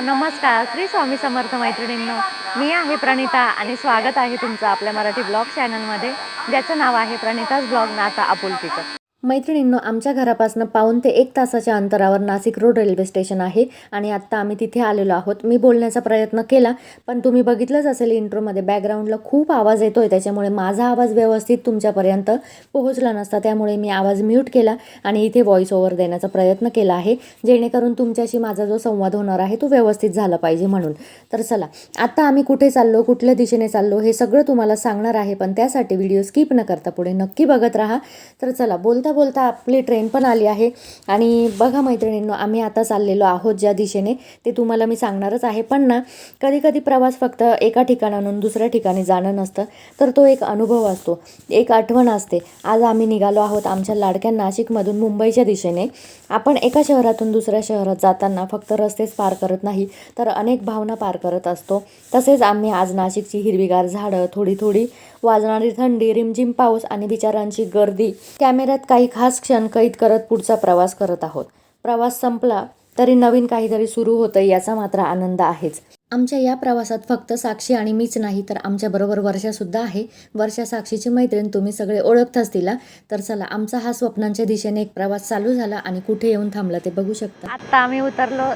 नमस्कार श्री स्वामी समर्थ मैत्रिणींनो. मी आहे प्रणिता आणि स्वागत आहे तुमचं आपल्या मराठी ब्लॉग चॅनलमध्ये. ज्याचं नाव आहे प्रणिताज ब्लॉग नाता आपुलकीचं. मैत्रिणींनो आमच्या घरापासून पाऊन ते एक तासाच्या अंतरावर नाशिक रोड रेल्वे स्टेशन आहे आणि आत्ता आम्ही तिथे आलेलो आहोत. मी बोलण्याचा प्रयत्न केला पण तुम्ही बघितलंच असेल इंट्रोमध्ये बॅकग्राऊंडला खूप आवाज येतोय त्याच्यामुळे माझा आवाज व्यवस्थित तुमच्यापर्यंत पोहोचला नसता त्यामुळे मी आवाज म्यूट केला आणि इथे व्हॉइस ओव्हर देण्याचा प्रयत्न केला आहे जेणेकरून तुमच्याशी माझा जो संवाद होणार आहे तो व्यवस्थित झाला पाहिजे म्हणून. तर चला आत्ता आम्ही कुठे चाललो कुठल्या दिशेने चाललो हे सगळं तुम्हाला सांगणार आहे पण त्यासाठी व्हिडिओ स्किप न करता पुढे नक्की बघत राहा. तर चला बोलता बोलता आपली ट्रेन पण आली आहे. आणि बघा मैत्रिणींनो आम्ही आता चाललेलो आहोत ज्या दिशेने ते तुम्हाला मी सांगणारच आहे. पण ना कधी कधी प्रवास फक्त एका ठिकाणाहून दुसऱ्या ठिकाणी जाणं नसतं तर तो एक अनुभव असतो. एक आठवण असते. आज आम्ही निघालो आहोत आमच्या लाडक्या नाशिकमधून मुंबईच्या दिशेने. आपण एका शहरातून दुसऱ्या शहरात जाताना फक्त रस्तेच पार करत नाही तर अनेक भावना पार करत असतो. तसेच आम्ही आज नाशिकची हिरवीगार झाडं थोडी थोडी वाजणारी थंडी रिमझिम पाऊस आणि बिचारांची गर्दी. कॅमेऱ्यात काही खास क्षण कैद करत पुढचा प्रवास करत आहोत. प्रवास संपला तरी नवीन काहीतरी सुरू होतं याचा मात्र आनंद आहेच. आमच्या या प्रवासात फक्त साक्षी आणि मीच नाही तर आमच्याबरोबर वर्षासुद्धा आहे. वर्षा साक्षीची मैत्रीण तुम्ही सगळे ओळखताच तिला. तर चला आमचा हा स्वप्नांच्या दिशेने एक प्रवास चालू झाला आणि कुठे येऊन थांबला ते बघू शकता. आत्ता आम्ही उतरलो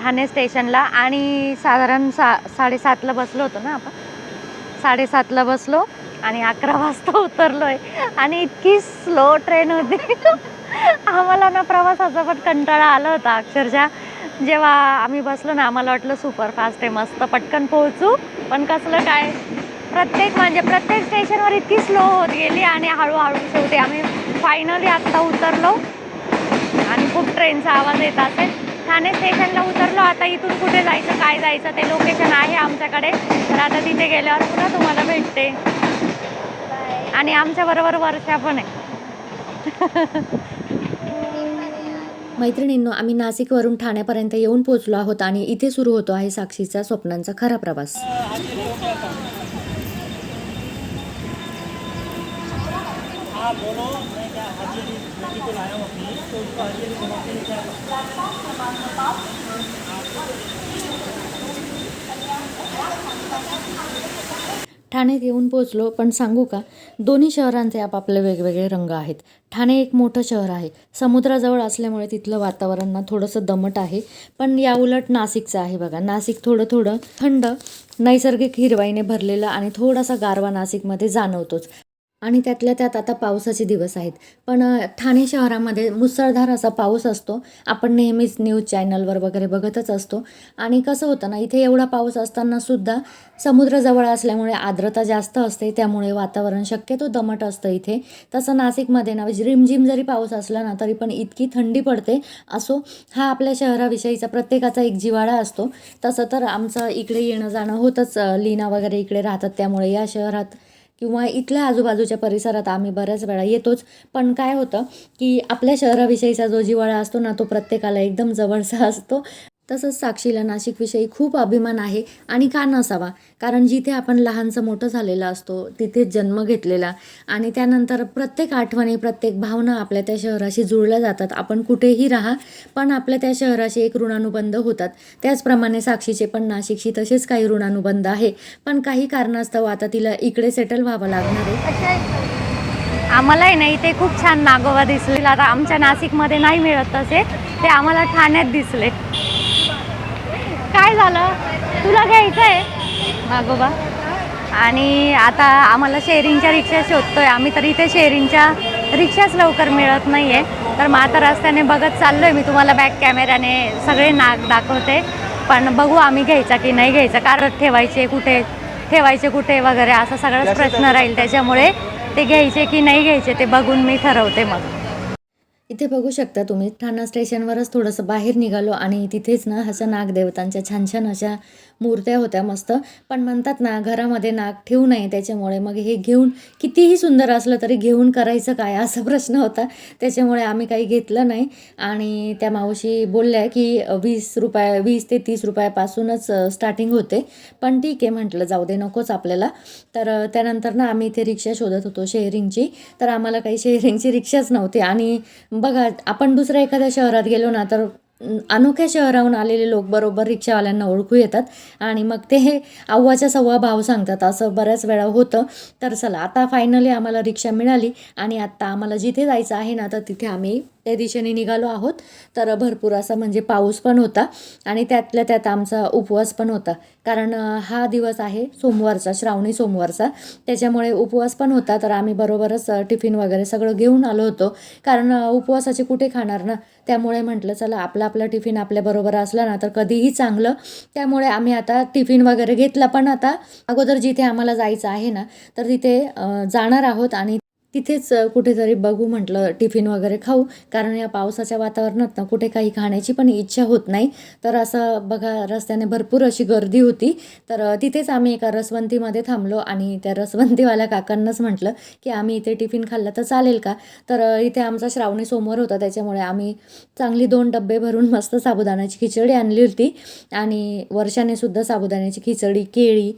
ठाणे स्टेशनला आणि साधारण सा साडेसातला बसलो होतो ना आपण? साडेसातला बसलो. आणि अकरा वाजता उतरलोय. आणि इतकी स्लो ट्रेन होती. आम्हाला ना प्रवासाचा पण कंटाळा आला होता. अक्षरशः जेव्हा आम्ही बसलो ना आम्हाला वाटलं सुपरफास्ट आहे मस्त पटकन पोहोचू. पण कसलं काय प्रत्येक म्हणजे प्रत्येक स्टेशनवर इतकी स्लो होत गेली आणि हळूहळू शेवटी आम्ही फायनली आत्ता उतरलो. आणि खूप ट्रेनचा आवाज येत असेल. ठाणे स्टेशनला उतरलो. आता इथून कुठे जायचं काय जायचं ते लोकेशन आहे आमच्याकडे. तर आता तिथे गेल्यावर पुन्हा तुम्हाला भेटते. आणि आमच्या बरोबर वर्षा पण आहे. मैत्रिणींनो आम्ही नाशिकवरून ठाण्यापर्यंत येऊन पोहोचलो आहोत आणि इथे सुरू होतो आहे साक्षीचा स्वप्नांचा खरा प्रवास आप बोलो मैं क्या हाजिरी बेटी को लाया हूँ अपनी तो उसको हाजिरी जमा के क्या ठाण्यात येऊन पोचलो पण सांगू का दोन्ही शहरांचे आपापले वेगवेगळे रंग आहेत. ठाणे एक मोठं शहर आहे. समुद्राजवळ असल्यामुळे तिथलं वातावरण ना थोडंसं दमट आहे. पण या उलट नाशिकचं आहे बघा. नाशिक थोडं थोडं थंड नैसर्गिक हिरवाईने भरलेलं आणि थोडासा गारवा नाशिकमध्ये जाणवतोच. आणि त्यातल्या त्यात आता पावसाचे दिवस आहेत. पण ठाणे शहरामध्ये मुसळधार असा पाऊस असतो. आपण नेहमीच न्यूज चॅनलवर वगैरे बघतच असतो. आणि कसं होतं ना इथे एवढा पाऊस असतानासुद्धा समुद्रजवळ असल्यामुळे आर्द्रता जास्त असते. त्यामुळे वातावरण शक्यतो दमट असतं इथे. तसं नाशिकमध्ये ना रिमझिम जरी पाऊस असला ना तरी पण इतकी थंडी पडते. असो हा आपल्या शहराविषयीचा प्रत्येकाचा एक जिवाळा असतो. तसं तर आमचं इकडे येणं जाणं होतंच लीना वगैरे इकडे राहतात. त्यामुळे या शहरात किंवा इथल्या आजूबाजूच्या परिसरात आम्ही बऱ्याच वेळा येतोच. पण काय होतं की आपल्या शहराविषयीचा जो जिवाळा असतो ना तो प्रत्येकाला एकदम जवळचा असतो. तसंच साक्षीला नाशिकविषयी खूप अभिमान आहे आणि का नसावा? कारण जिथे आपण लहानचं मोठं झालेलं असतो तिथे जन्म घेतलेला आणि त्यानंतर प्रत्येक आठवणी प्रत्येक भावना आपल्या त्या शहराशी जुळल्या जातात. आपण कुठेही राहा पण आपल्या त्या शहराशी एक ऋणानुबंध होतात. त्याचप्रमाणे साक्षीचे पण नाशिकशी तसेच काही ऋणानुबंध आहे. पण काही कारणास्तव आता तिला इकडे सेटल व्हावं लागणार आहे. आम्हाला नाही ते इथे खूप छान नागोबा दिसले. आता आमच्या नाशिकमध्ये नाही मिळत तसे. ते आम्हाला ठाण्यात दिसले. काय झालं? तुला घ्यायचं आहे नागोबा आणि आता आम्हाला शेअरिंगच्या रिक्षा शोधतोय. आम्ही तर इथे शेअरिंगच्या रिक्षाच लवकर मिळत नाही आहे तर मग आता रस्त्याने बघत चाललोय मी. तुम्हाला बॅक कॅमेऱ्याने सगळे नाग दाखवते. पण बघू आम्ही घ्यायचा की नाही घ्यायचा. कारण ठेवायचे कुठे? ठेवायचे कुठे वगैरे? असा सगळाच प्रश्न राहील त्याच्यामुळे ते घ्यायचे की नाही घ्यायचे ते बघून मी ठरवते मग. इथे बघू शकता तुम्ही ठाणा स्टेशनवरच थोडंसं बाहेर निघालो आणि तिथेच ना अशा नागदेवतांच्या छान छान अशा मूर्त्या होत्या मस्त. पण म्हणतात ना घरामध्ये नाक ठेवू नये त्याच्यामुळे. मग हे घेऊन कितीही सुंदर असलं तरी घेऊन करायचं काय? असा प्रश्न होता. त्याच्यामुळे आम्ही काही घेतलं नाही. आणि त्या मावशी बोलल्या की वीस रुपया वीस ते तीस रुपयापासूनच स्टार्टिंग होते. पण ठीक आहे म्हटलं जाऊ दे नकोच आपल्याला. तर त्यानंतर ना आम्ही इथे रिक्षा शोधत होतो शेअरिंगची. तर आम्हाला काही शेअरिंगची रिक्षाच नव्हती. आणि बघा आपण दुसऱ्या एखाद्या शहरात गेलो ना तर अनोख्या शहराहून आलेले लोक बरोबर रिक्षावाल्यांना ओळखू येतात. आणि मग ते हे अव्वाच्या सव्वा भाव सांगतात. असं बऱ्याच वेळा होतं. तर चला आता फायनली आम्हाला रिक्षा मिळाली. आणि आत्ता आम्हाला जिथे जायचं आहे ना तर तिथे आम्ही त्या दिशेने निघालो आहोत. तर भरपूर असा म्हणजे पाऊस पण होता. आणि त्यातल्या त्यात आमचा उपवास पण होता. कारण हा दिवस आहे सोमवारचा श्रावणी सोमवारचा. त्याच्यामुळे उपवास पण होता. तर आम्ही बरोबरच टिफिन वगैरे सगळं घेऊन आलो होतो. कारण उपवासाचे कुठे खाणार ना? त्यामुळे म्हटलं चला आपला आपला टिफिन आपल्याबरोबर असला ना तर कधीही चांगलं. त्यामुळे आम्ही आता टिफिन वगैरे घेतला पण आता अगोदर जिथे आम्हाला जायचं आहे ना तर तिथे जाणार आहोत आणि तिथेच कुठेतरी बघू म्हटलं टिफिन वगैरे खाऊ. कारण या पावसाच्या वातावरणात ना कुठे काही खाण्याची पण इच्छा होत नाही. तर असं बघा रस्त्याने भरपूर अशी गर्दी होती. तर तिथेच आम्ही एका रसवंतीमध्ये थांबलो आणि त्या रसवंतीवाल्या काकांनाच म्हटलं की आम्ही इथे टिफिन खाल्लं तर चालेल का? तर इथे आमचा श्रावणी सोमवार होता. त्याच्यामुळे आम्ही चांगली दोन डबे भरून मस्त साबुदाण्याची खिचडी आणली होती. आणि वर्षाने सुद्धा साबुदाण्याची खिचडी केळी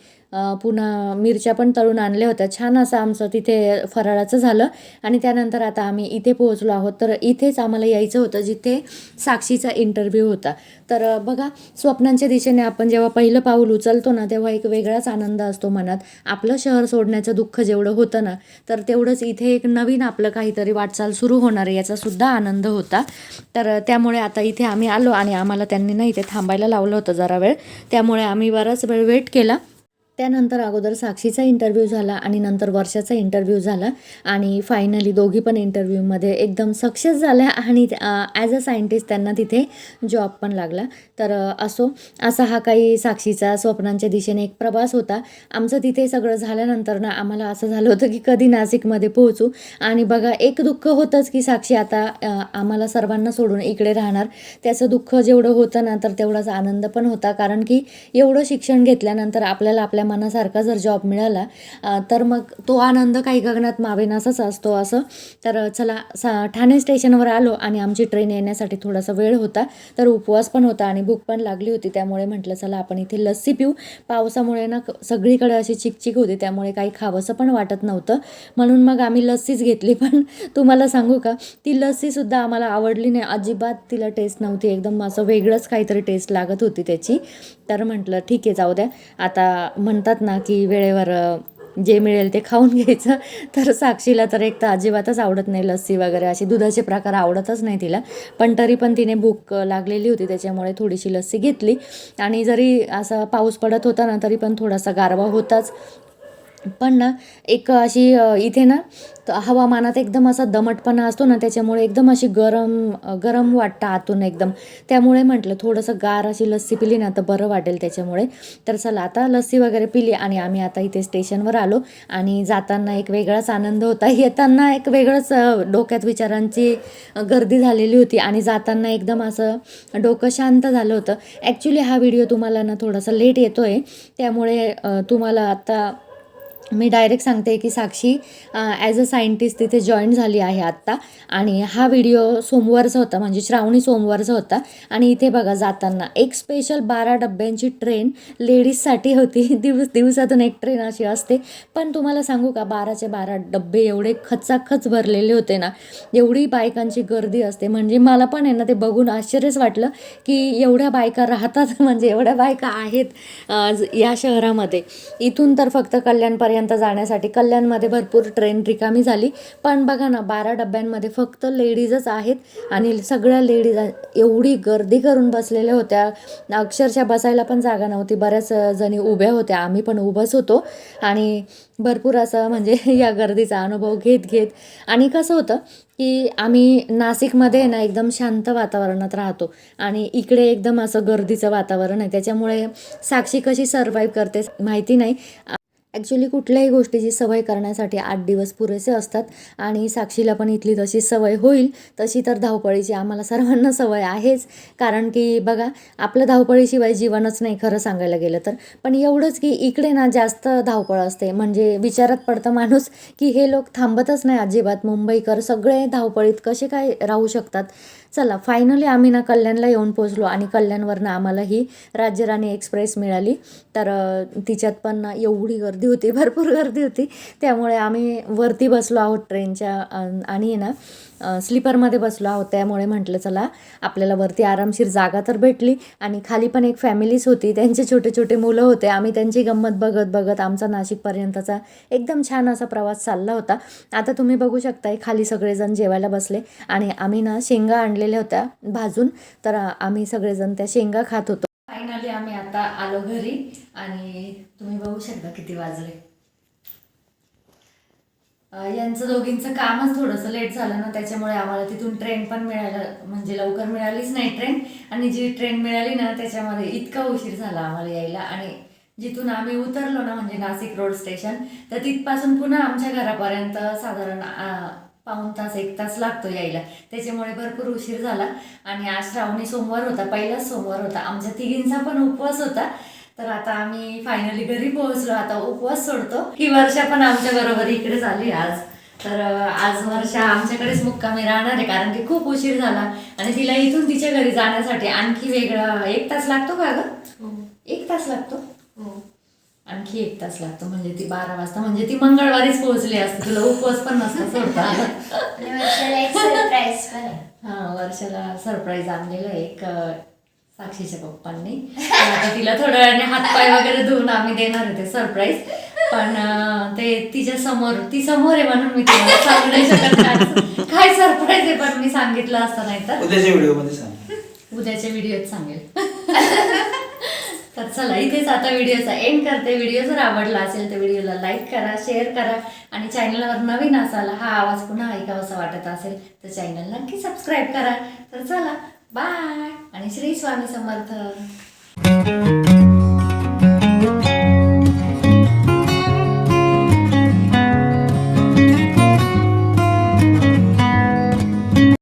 पुन्हा मिरच्या पण तळून आणल्या होत्या. छान असं आमचं तिथे फराळाचं झालं. आणि त्यानंतर आता आम्ही इथे पोहोचलो आहोत. तर इथेच आम्हाला यायचं होतं जिथे साक्षीचा इंटरव्ह्यू होता. तर बघा स्वप्नांच्या दिशेने आपण जेव्हा पहिलं पाऊल उचलतो ना तेव्हा एक वेगळाच आनंद असतो मनात. आपलं शहर सोडण्याचं दुःख जेवढं होतं ना तर तेवढंच इथे एक नवीन आपलं काहीतरी वाटचाल सुरू होणार आहे याचासुद्धा आनंद होता. तर त्यामुळे आता इथे आम्ही आलो आणि आम्हाला त्यांनी ना इथे थांबायला लावलं होतं जरा वेळ. त्यामुळे आम्ही बराच वेळ वेट केला. त्यानंतर अगोदर साक्षीचा इंटरव्ह्यू झाला आणि नंतर वर्षाचा इंटरव्ह्यू झाला. आणि फायनली दोघी पण इंटरव्ह्यूमध्ये एकदम सक्सेस झाल्या आणि ॲज अ सायंटिस्ट त्यांना तिथे जॉब पण लागला. तर असो असा हा काही साक्षीचा स्वप्नांच्या दिशेने एक प्रवास होता. आमचं तिथे सगळं झाल्यानंतर ना आम्हाला असं झालं होतं की कधी नाशिकमध्ये पोहोचू. आणि बघा एक दुःख होतंच की साक्षी आता आम्हाला सर्वांना सोडून इकडे राहणार. त्याचं दुःख जेवढं होतं ना तर तेवढाच आनंद पण होता. कारण की एवढं शिक्षण घेतल्यानंतर आपल्याला आपल्या मनासारखा जर जॉब मिळाला तर मग तो आनंद काही गगनात मावेनासाच असतो असं. तर चला सा ठाणे स्टेशनवर आलो आणि आमची ट्रेन येण्यासाठी थोडासा वेळ होता. तर उपवास पण होता आणि भूक पण लागली होती. त्यामुळे म्हटलं चला आपण इथे लस्सी पिऊ. पावसामुळे ना सगळीकडे अशी चिकचिक होती. त्यामुळे काही खावंसं पण वाटत नव्हतं. म्हणून मग आम्ही लस्सीच घेतली. पण तुम्हाला सांगू का? ती लस्सीसुद्धा आम्हाला आवडली नाही. अजिबात तिला टेस्ट नव्हती. एकदम असं वेगळंच काहीतरी टेस्ट लागत होती त्याची. तर म्हटलं ठीक आहे जाऊ द्या. आता म्हणतात ना की वेळेवर जे मिळेल ते खाऊन घ्यायचं. तर साक्षीला तर एक तर अजिबातच आवडत नाही लस्सी वगैरे. असे दुधाचे प्रकार आवडतच नाही तिला. पण तरी पण तिने भूक लागलेली होती त्याच्यामुळे थोडीशी लस्सी घेतली. आणि जरी असा पाऊस पडत होता ना तरी पण थोडासा गारवा होताच. पण ना एक अशी इथे ना हवामानात एकदम असा दमटपणा असतो ना त्याच्यामुळे एकदम अशी गरम गरम वाटतं आतून एकदम. त्यामुळे म्हटलं थोडंसं गार अशी लस्सी पिली ना तर बरं वाटेल त्याच्यामुळे. तर चला आता लस्सी वगैरे पिली आणि आम्ही आता इथे स्टेशनवर आलो आणि जाताना एक वेगळाच आनंद होता. येताना एक वेगळंच डोक्यात विचारांची गर्दी झालेली होती आणि जाताना एकदम असं डोकं शांत झालं होतं. ॲक्च्युली हा व्हिडिओ तुम्हाला ना थोडासा लेट येतो आहे त्यामुळे तुम्हाला आता मी डायरेक्ट सांगते की साक्षी ॲज अ सायंटिस्ट तिथे जॉईन झाली आहे आत्ता. आणि हा व्हिडिओ सोमवारचा होता म्हणजे श्रावणी सोमवारचा होता. आणि इथे बघा जाताना एक स्पेशल बारा डब्यांची ट्रेन लेडीजसाठी होती. दिवस दिवसातून एक ट्रेन अशी असते. पण तुम्हाला सांगू का बाराचे बारा डब्बे एवढे खचाखच भरलेले होते ना. एवढी बायकांची गर्दी असते. म्हणजे मला पण आहे ना ते बघून आश्चर्यच वाटलं की एवढ्या बायका राहतात. म्हणजे एवढ्या बायका आहेत या शहरामध्ये. इथून तर फक्त कल्याणपर्यंत पर्यंत जाण्यासाठी कल्याणमध्ये भरपूर ट्रेन रिकामी झाली. पण बघा ना बारा डब्यांमध्ये फक्त लेडीजच आहेत आणि सगळ्या लेडीज एवढी गर्दी करून बसलेल्या होत्या. अक्षरशः बसायला पण जागा नव्हती. बऱ्याच जणी उभ्या होत्या. आम्ही पण उभंच होतो. आणि भरपूर असं म्हणजे या गर्दीचा अनुभव घेत घेत. आणि कसं होतं की आम्ही नाशिकमध्ये ना एकदम शांत वातावरणात राहतो. आणि इकडे एकदम असं गर्दीचं वातावरण आहे. त्याच्यामुळे साक्षी कशी सर्वाईव्ह करते माहिती नाही. ॲक्च्युली कुठल्याही गोष्टीची सवय करण्यासाठी आठ दिवस पुरेसे असतात आणि साक्षीला पण इथली तशी सवय होईल तशी तर धावपळीची आम्हाला सर्वांना सवय आहेच. कारण की बघा आपलं धावपळीशिवाय जीवनच नाही खरं सांगायला गेलं तर. पण एवढंच की इकडे ना जास्त धावपळ असते. म्हणजे विचारात पडतं माणूस की हे लोक थांबतच नाही अजिबात. मुंबईकर सगळे धावपळीत कसे काय राहू शकतात? चला फायनली आम्ही ना कल्याणला येऊन पोचलो आणि कल्याणवरनं आम्हाला ही राज्यराणी एक्सप्रेस मिळाली. तर तिच्यात पण एवढी गर्दी गर्दी होती भरपूर गर्दी होती. त्यामुळे आम्ही वरती बसलो आहोत ट्रेनच्या आणि ना स्लीपरमध्ये बसलो आहोत. त्यामुळे म्हटलं चला आपल्याला वरती आरामशीर जागा तर भेटली. आणि खाली पण एक फॅमिलीच होती. त्यांचे छोटे छोटे मुलं होते. आम्ही त्यांची गंमत बघत बघत आमचा नाशिकपर्यंतचा एकदम छान असा प्रवास चालला होता. आता तुम्ही बघू शकताय खाली सगळेजण जेवायला बसले. आणि आम्ही ना शेंगा आणलेल्या होत्या भाजून. तर आम्ही सगळेजण त्या शेंगा खात होतो. फायनली आम्ही आता आलो घरी आणि तुम्ही बघू शकता किती वाजले. यांचं दोघींचं कामच थोडंसं लेट झालं ना त्याच्यामुळे आम्हाला तिथून ट्रेन पण मिळालं म्हणजे लवकर मिळालीच नाही ट्रेन आणि जी ट्रेन मिळाली ना त्याच्यामध्ये इतका उशीर झाला आम्हाला यायला. आणि जिथून आम्ही उतरलो ना म्हणजे नाशिक रोड स्टेशन तर तिथपासून पुन्हा आमच्या घरापर्यंत साधारण आ, पाऊण तास एक तास लागतो यायला. त्याच्यामुळे भरपूर उशीर झाला. आणि आज श्रावणी सोमवार होता पहिलाच सोमवार होता. आमच्या तिघींचा पण उपवास होता. तर आता आम्ही फायनली घरी पोहोचलो. आता उपवास सोडतो. ही वर्षा पण आमच्या बरोबर इकडे झाली आज. तर आज वर्षा आमच्याकडेच मुक्कामी राहणार आहे. कारण की खूप उशीर झाला. आणि तिला इथून तिच्या घरी जाण्यासाठी आणखी वेगळा एक तास लागतो का ग? एक तास लागतो? आणखी एक तास लागतो म्हणजे ती बारा वाजता म्हणजे ती मंगळवारीच पोहोचली असते. तुला उपवास पण नसता सोडता. हा वर्षाला सरप्राईज आणलेलं आहे एक साक्षीच्या पप्पांनी. तर आता तिला थोड्या वेळाने हातपाय वगैरे धुवून आम्ही देणार आहे ते सरप्राईज पण ते तिच्या समोर ती समोर आहे म्हणून मी तुम्हाला सांगू नाही शकत काय- सरप्राईज आहे पण मी सांगितलं असतं नाही तर उद्याच्या सांग उद्याच्या व्हिडिओत सांगेल. तर चला इथेच आता व्हिडिओचा एंड करते. व्हिडिओ जर आवडला असेल तर व्हिडिओला लाईक करा शेअर करा आणि चॅनलवर नवीन असाल हा आवाज पुन्हा ऐकावासा वाटत असेल तर चॅनल नक्की सबस्क्राईब करा. तर चला बाय आणि श्री स्वामी समर्थ.